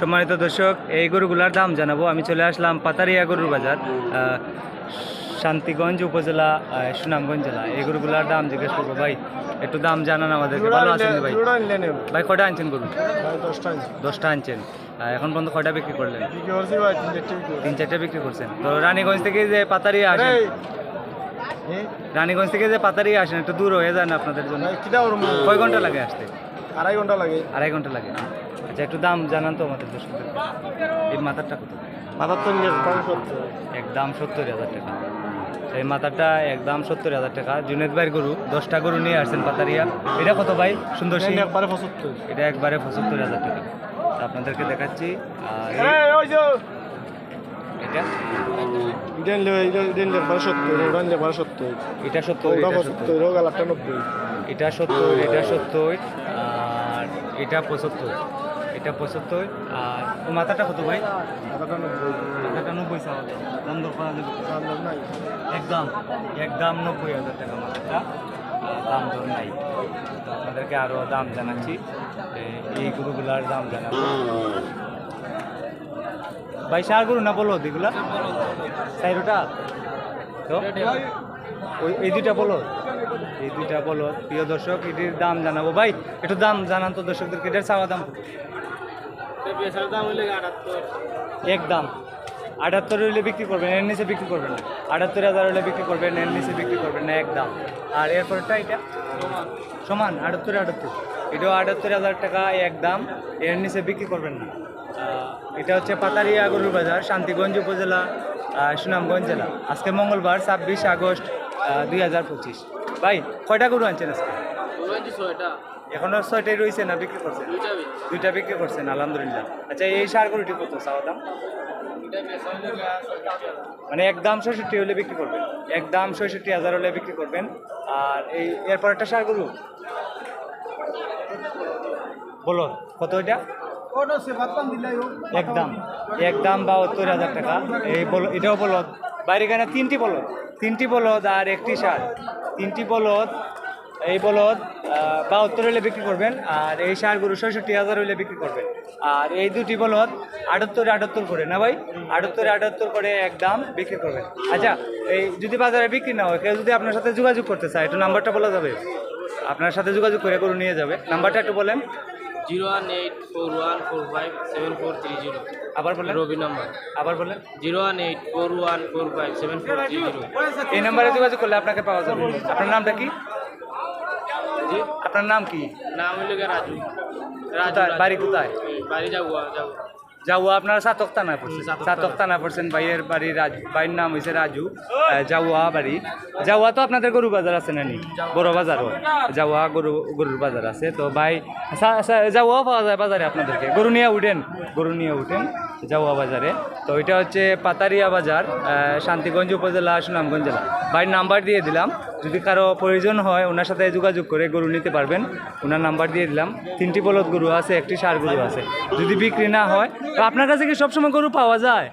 সম্মানিত দর্শক এই গরুগুলার দাম জানাব। আমি চলে আসলাম পাতারিয়া গরুর বাজার শান্তিগঞ্জ উপজেলা সুনামগঞ্জ জেলা। এই গরুগুলার দাম জিজ্ঞেস করব ভাই একটু দাম জানান আমাদেরকে। ভালো আছেন ভাই? ভাই কটা আনছেন গরু? দশটা আনছেন। এখন পর্যন্ত কটা বিক্রি করলেন? তিন চারটা বিক্রি করছেন। তো রানীগঞ্জ থেকে যে পাতারিয়া আসেন রানীগঞ্জ থেকে যে পাতারিয়া আসেন একটু দূর হয়ে যান আপনাদের জন্য। কয় ঘণ্টা লাগে আসতে? আড়াই ঘণ্টা লাগে। আড়াই ঘণ্টা লাগে। আচ্ছা একটু দাম জানান তো আমাদের দর্শকদের। এই মাথারটা কত? মাথার তো নিয়ে দাম সত্তর। একদম সত্তর হাজার টাকা। এই মাথাটা একদম সত্তর হাজার টাকা। জুনেদ ভাইয়ের গরু দশটা গরু নিয়ে আসছেন পাতারিয়া। এটা কত ভাই? সুন্দর সিং একবারে পঁচাত্তর। এটা একবারে পঁচাত্তর হাজার টাকা। তো আপনাদেরকে দেখাচ্ছি এটা? সত্তর এটা সত্তর এটা সত্তর আর এটা পঁচাত্তর। এটা পঁচাত্তর আর মাথাটা কত ভাই? মাথাটা নব্বই দাম। দর করা যাবে একদম একদম নব্বই হাজার টাকা মাথাটা দাম দর নাই। আপনাদেরকে আরও দাম জানাচ্ছি এই গরুগুলার দাম জানাব। ভাই সার গরু না বলো এগুলা চাইরোটা তো ওই এই দুইটা বলো এই দুইটা বলো প্রিয় দর্শক এটির দাম জানাব। ভাই একটু দাম জানান তো দর্শকদেরকে এটার চাওয়া দাম? একদম। আটাত্তর হলে বিক্রি করবেন, এর নিচে বিক্রি করবেন না। আটাত্তর হাজার হলে বিক্রি করবেন, এর নিচে বিক্রি করবেন না, একদম। আর এরপরটা এটা? সমান, আটাত্তর আটাত্তর। এটাও আটাত্তর হাজার টাকা, একদম। এর নিচে বিক্রি করবেন না। এটা হচ্ছে পাতারিয়া গরুর বাজার, শান্তিগঞ্জ উপজেলা সুনামগঞ্জ জেলা। আজকে মঙ্গলবার ছাব্বিশ আগস্ট দুই হাজার পঁচিশ। ভাই, কয়টা গরু আনছেন আজকে? এখনও ছয়টাই রয়েছে না বিক্রি করছেন দুইটা বিক্রি। করছেন আলহামদুলিল্লাহ। আচ্ছা এই সার গরুটি কত? চাওয়া দাম? মানে একদম ছয়ষট্টি হলে বিক্রি করবেন। একদম ছয়ষট্টি হাজার হলে বিক্রি করবেন। আর এই এরপর একটা সার গরু। বলো কত এটা? একদম একদম বাহাত্তর হাজার টাকা। এই বল এটাও বলদ। বাইরে এখানে তিনটি বলদ। তিনটি বলদ আর একটি সার। তিনটি বলদ এই বলদ বাহাত্তর হলে বিক্রি করবেন আর এই সার গরু ছয়ষট্টি হাজার হইলে বিক্রি করবেন। আর এই দুটি বলদ আটাত্তর আটাত্তর করে না ভাই? আটাত্তর আটাত্তর করে এক দাম বিক্রি করবেন। আচ্ছা এই যদি বাজারে বিক্রি না হয় কেউ যদি আপনার সাথে যোগাযোগ করতে চায় একটু নাম্বারটা বলা যাবে? আপনার সাথে যোগাযোগ করে গরু নিয়ে যাবে। নাম্বারটা একটু বলেন। Zero one eight four one four five seven four three zero. আবার বলেন। রবি নাম্বার। আবার বলেন। Zero one eight four one four five seven four three zero. এই নাম্বারে যোগাযোগ করলে আপনাকে পাওয়া যাবে। আপনার নামটা কি? আপনার নাম কি? নাম হইল রাজু। রাজু বাড়ি কোথায়? বাড়ি যাব যাব যাওয়া আপনার সাতক থানায় পড়ছে সাতক থানায়। পড়ছেন। ভাইয়ের বাড়ি রাজু ভাইয়ের নাম হয়েছে রাজু। জাউয়া বাড়ি। জাউয়া তো আপনাদের গরু বাজার আছে নানি বড় বাজারও জাউয়া গরু গরুর বাজার আছে। তো ভাই সা- পাওয়া যায় বাজারে আপনাদেরকে। গরু নিয়ে উঠেন। গরু নিয়ে উঠেন। জাউয়া বাজারে। তো এটা হচ্ছে পাতারিয়া বাজার শান্তিগঞ্জ উপজেলা, সুনামগঞ্জ জেলা। ভাইয়ের নাম্বার দিয়ে দিলাম। যদি কারও প্রয়োজন হয়, ওনার সাথে যোগাযোগ করে গরু নিতে পারবেন। ওনার নাম্বার দিয়ে দিলাম। তিনটি বলদ গরু আছে, একটি সার গরু আছে। যদি বিক্রি না হয়, তো আপনার কাছে কি সবসময় গরু পাওয়া যায়?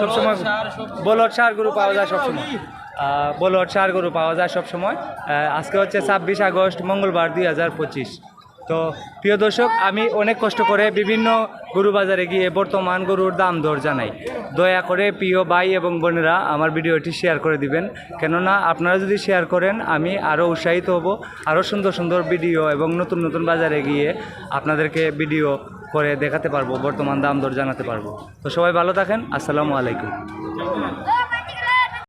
সবসময় বলদ সার গরু পাওয়া যায় সবসময়। বলদ সার গরু পাওয়া যায় সবসময়। আজকে হচ্ছে ছাব্বিশ আগস্ট, মঙ্গলবার দুই হাজার পঁচিশ। তো প্রিয় দর্শক, আমি অনেক কষ্ট করে বিভিন্ন গরু বাজারে গিয়ে বর্তমান গরুর দাম দর জানাই। দয়া করে প্রিয় ভাই এবং বোনেরা আমার ভিডিওটি শেয়ার করে দিবেন। কেননা আপনারা যদি শেয়ার করেন, আমি আরও উৎসাহিত হব, আরও সুন্দর সুন্দর ভিডিও এবং নতুন নতুন বাজারে গিয়ে আপনাদেরকে ভিডিও করে দেখাতে পারব, বর্তমান দাম দর জানাতে পারব। তো সবাই ভালো থাকেন, আসসালামু আলাইকুম।